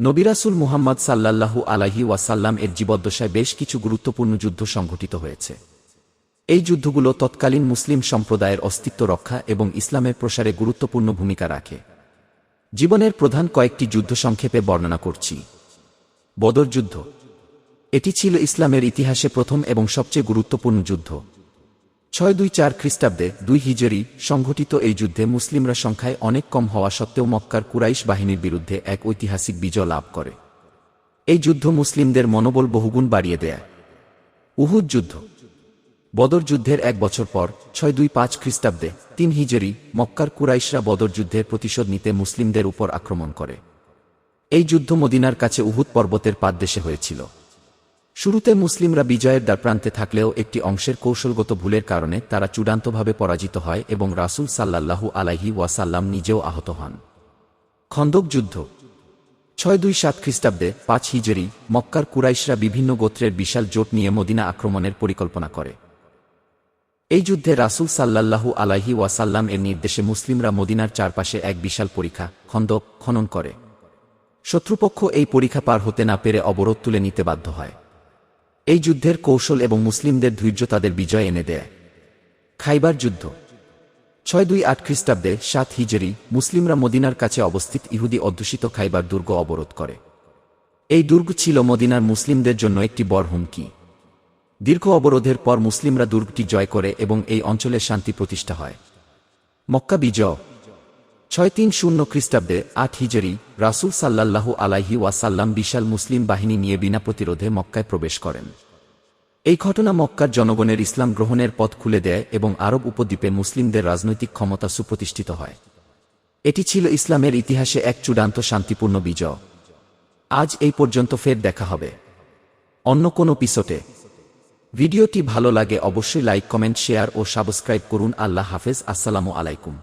নবিরাসুল মুহাম্মদ সাল্লাল্লাহু আলাহি ওয়াসাল্লাম এর জীবদ্দশায় বেশ কিছু গুরুত্বপূর্ণ যুদ্ধ সংঘটিত হয়েছে। এই যুদ্ধগুলো তৎকালীন মুসলিম সম্প্রদায়ের অস্তিত্ব রক্ষা এবং ইসলামের প্রসারে গুরুত্বপূর্ণ ভূমিকা রাখে। জীবনের প্রধান কয়েকটি যুদ্ধ সংক্ষেপে বর্ণনা করছি। বদর যুদ্ধ। এটি ছিল ইসলামের ইতিহাসে প্রথম এবং সবচেয়ে গুরুত্বপূর্ণ যুদ্ধ। ছয় দুই চার খ্রিস্টাব্দে দুই হিজরি সংঘটিত এই যুদ্ধে মুসলিমরা সংখ্যায় অনেক কম হওয়া সত্ত্বেও মক্কার কুরাইশ বাহিনীর বিরুদ্ধে এক ঐতিহাসিক বিজয় লাভ করে। এই যুদ্ধ মুসলিমদের মনোবল বহুগুণ বাড়িয়ে দেয়। উহুদ যুদ্ধ। বদর যুদ্ধের এক বছর পর ছয় দুই পাঁচ খ্রিস্টাব্দে তিন হিজরি মক্কার কুরাইশরা বদর যুদ্ধের প্রতিশোধ নিতে মুসলিমদের উপর আক্রমণ করে। এই যুদ্ধ মদিনার কাছে উহুদ পর্বতের পাদদেশে হয়েছিল। শুরুতে মুসলিমরা বিজয়ের দ্বারপ্রান্তে থাকলেও একটি অংশের কৌশলগত ভুলের কারণে তারা চূড়ান্তভাবে পরাজিত হয় এবং রাসূল সাল্লাল্লাহু আলাইহি ওয়াসাল্লাম নিজেও আহত হন। খন্দক যুদ্ধ। ছয় দুই সাত খ্রিস্টাব্দে পাঁচ হিজরি মক্কার কুরাইশরা বিভিন্ন গোত্রের বিশাল জোট নিয়ে মদিনা আক্রমণের পরিকল্পনা করে। এই যুদ্ধে রাসূল সাল্লাল্লাহু আলাহি ওয়াসাল্লাম এর নির্দেশে মুসলিমরা মদিনার চারপাশে এক বিশাল পরীক্ষা, খন্দক, খনন করে। শত্রুপক্ষ এই পরীক্ষা পার হতে না পেরে অবরোধ তুলে নিতে বাধ্য হয়। এই যুদ্ধের কৌশল এবং মুসলিমদের ধৈর্য তাদের বিজয় এনে দেয়। খাইবার যুদ্ধ। ছয় দুই আট খ্রিস্টাব্দে সাত হিজরি মুসলিমরা মদিনার কাছে অবস্থিত ইহুদি অধ্যুষিত খাইবার দুর্গ অবরোধ করে। এই দুর্গ ছিল মদিনার মুসলিমদের জন্য একটি বড় হুমকি। দীর্ঘ অবরোধের পর মুসলিমরা দুর্গটি জয় করে এবং এই অঞ্চলে শান্তি প্রতিষ্ঠা হয়। মক্কা বিজয়। ছয় তিন শূন্য খ্রিস্টাব্দে আট হিজরি রাসূল সাল্লাল্লাহু আলাইহি ওয়াসাল্লাম বিশাল মুসলিম বাহিনী নিয়ে বিনা প্রতিরোধে মক্কায় প্রবেশ করেন। এই ঘটনা মক্কার জনগণের ইসলাম গ্রহণের পথ খুলে দেয় এবং আরব উপদ্বীপে মুসলিমদের রাজনৈতিক ক্ষমতা সুপ্রতিষ্ঠিত হয়। এটি ছিল ইসলামের ইতিহাসে এক চূড়ান্ত শান্তিপূর্ণ বিজয়। আজ এই পর্যন্ত ফের দেখা হবে। অন্য কোনো পিসোটে ভিডিওটি ভালো লাগে অবশ্যই লাইক, কমেন্ট, শেয়ার ও সাবস্ক্রাইব করুন। আল্লাহ হাফেজ। আসসালামু আলাইকুম।